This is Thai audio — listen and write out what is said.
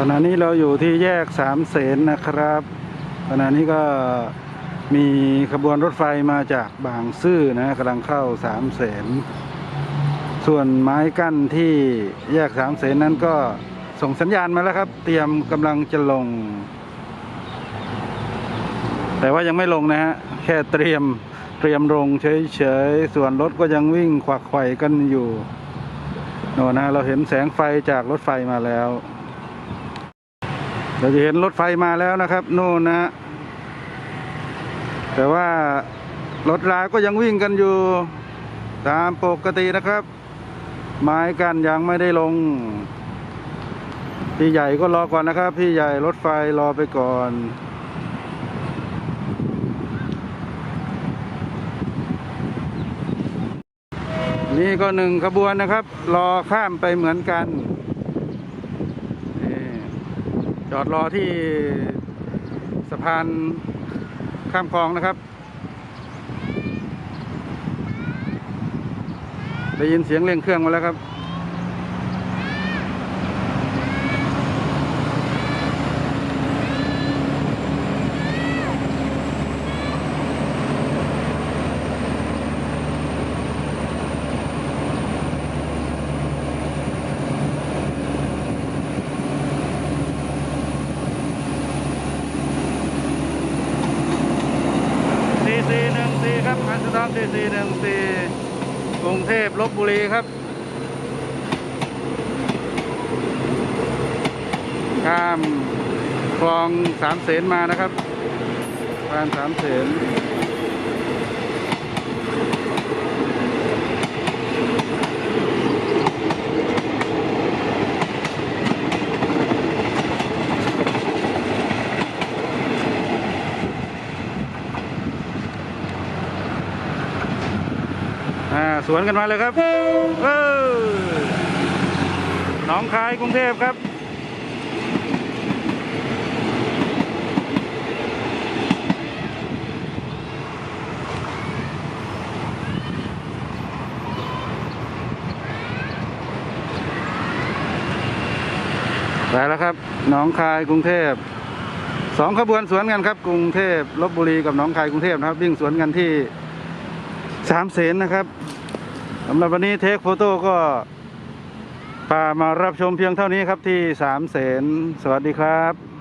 ขณะนี้เราอยู่ที่แยกสามเสนนะครับ ขณะนี้ก็มีขบวนรถไฟมาจากบางซื่อนะกำลังเข้าสามเสนส่วนไม้กั้นที่แยกสามเสนนั้นก็ส่งสัญญาณมาแล้วครับ เตรียมกำลังจะลง แต่ว่ายังไม่ลงนะฮะแค่เตรียมเตรียมลงเฉยๆส่วนรถก็ยังวิ่งขวักไขว่กันอยู่โน่นนะเราเห็นแสงไฟจากรถไฟมาแล้ว เราจะเห็นรถไฟมาแล้วนะครับโน่นนะแต่ว่ารถราก็ยังวิ่งกันอยู่ ตามปกตินะครับ ไม้กันยังไม่ได้ลง พี่ใหญ่ก็รอก่อนนะครับ พี่ใหญ่รถไฟรอไปก่อนนี่ก็หนึ่งขบวนนะครับ รอข้ามไปเหมือนกันจ อดรอที่สะพานข้ามคลองนะครับ ได้ยินเสียงเร่งเครื่องมาแล้วครับ สี่หนึ่งสี่ครับพันสตามสี่สี่หนึ่งสี่กรุงเทพลบบุรีครับข้ามคลองสามเสนมานะครับผ่านสามเสน อ่าสวนกันมาเลยครับเออหนองคายกรุงเทพครับไปแล้วครับหนองคายกรุงเทพสองขบวนสวนกันครับ กรุงเทพลบบุรีกับหนองคายกรุงเทพนะครับวิ่งสวนกันที่ สามเสนนะครับสำหรับวันนี้เทคโฟโต้ก็พามารับชมเพียงเท่านี้ครับที่สามเสนสวัสดีครับ